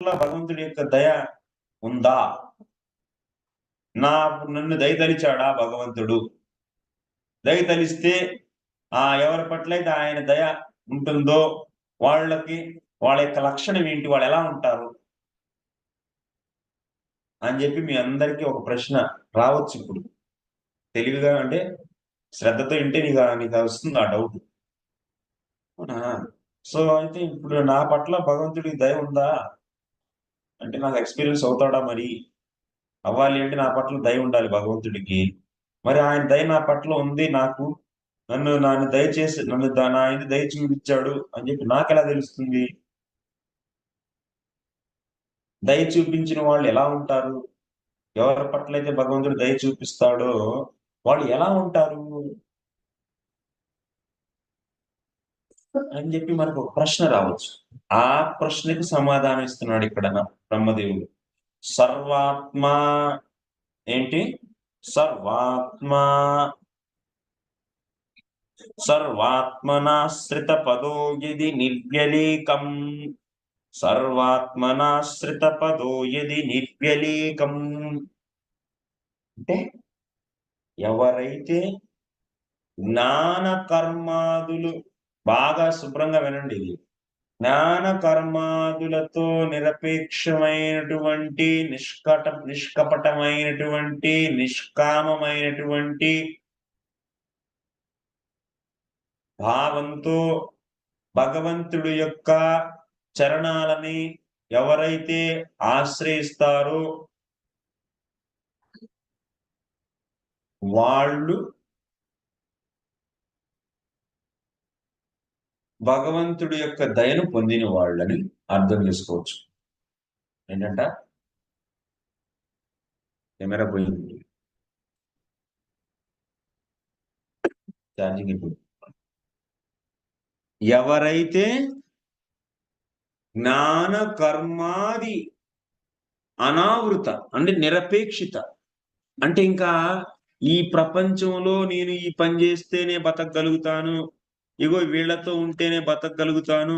పట్ల భగవంతుడి యొక్క దయ ఉందా? నా నన్ను దయతలిచాడా భగవంతుడు? దయతలిస్తే ఆ ఎవరి పట్ల అయితే ఆయన దయ ఉంటుందో వాళ్ళకి వాళ్ళ యొక్క లక్షణం ఏంటి వాళ్ళు ఎలా ఉంటారు? అని చెప్పి మీ అందరికీ ఒక ప్రశ్న రావచ్చు ఇప్పుడు. తెలివిగా అంటే శ్రద్ధతో వింటే నీకు నీకు వస్తుంది ఆ డౌట్ అవునా? సో అయితే ఇప్పుడు నా పట్ల భగవంతుడికి దయ ఉందా? అంటే నాకు ఎక్స్పీరియన్స్ అవుతాడా మరి? అవ్వాలి అంటే నా పట్ల దయ ఉండాలి భగవంతుడికి. మరి ఆయన దయ నా పట్ల ఉంది నాకు. నన్ను నన్ను దయచేసి నన్ను నా ఆయన దయ చూపించాడు అని చెప్పి నాకు ఎలా తెలుస్తుంది? దయ చూపించిన వాళ్ళు ఎలా ఉంటారు? ఎవరి పట్ల అయితే భగవంతుడు దయ చూపిస్తాడో వాళ్ళు ఎలా ఉంటారు? అని చెప్పి మనకు ఒక ప్రశ్న రావచ్చు. ఆ ప్రశ్నకి సమాధానం ఇస్తున్నాడు ఇక్కడ నా బ్రహ్మదేవుడు. సర్వాత్మ ఏంటి? సర్వాత్మ సర్వాత్మనాశ్రిత పదో యది నిర్వ్యలీకం. సర్వాత్మనాశ్రిత పదో యది నిర్వ్యలీకం. అంటే ఎవరైతే జ్ఞాన కర్మాదులు బాగా శుభ్రంగా వినండి ఇది. జ్ఞాన కర్మాదులతో నిరపేక్షమైనటువంటి నిష్కట నిష్కపటమైనటువంటి నిష్కామమైనటువంటి భావంతో భగవంతుడి యొక్క చరణాలని ఎవరైతే ఆశ్రయిస్తారో వాళ్ళు భగవంతుడి యొక్క దయను పొందిన వాళ్ళని అర్థం చేసుకోవచ్చు. ఏంటంట? కెమెరా పోయింది. ఛార్జింగ్ అయిపోయింది. ఎవరైతే జ్ఞాన కర్మాది అనావృత అంటే నిరపేక్షిత అంటే ఇంకా ఈ ప్రపంచంలో నేను ఈ పని చేస్తేనే బతకగలుగుతాను ఇగో వీళ్ళతో ఉంటేనే బతకగలుగుతాను.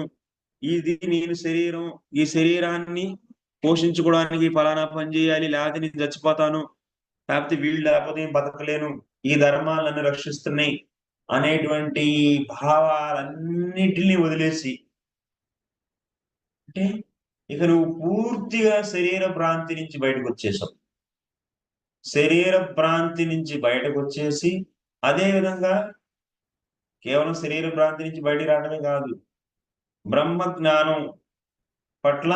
ఇది నేను శరీరం ఈ శరీరాన్ని పోషించుకోవడానికి ఫలానా పని చేయాలి లేకపోతే నేను చచ్చిపోతాను. లేకపోతే వీళ్ళు లేకపోతే నేను బతకలేను. ఈ ధర్మాలు నన్ను రక్షిస్తున్నాయి అనేటువంటి భావాలన్నిటినీ వదిలేసి. అంటే ఇక నువ్వు పూర్తిగా శరీర భ్రాంతి నుంచి బయటకు వచ్చేసావు. శరీర భ్రాంతి నుంచి బయటకు వచ్చేసి అదే విధంగా కేవలం శరీర భ్రాంతి నుంచి బయటికి రావడమే కాదు బ్రహ్మ జ్ఞానం పట్ల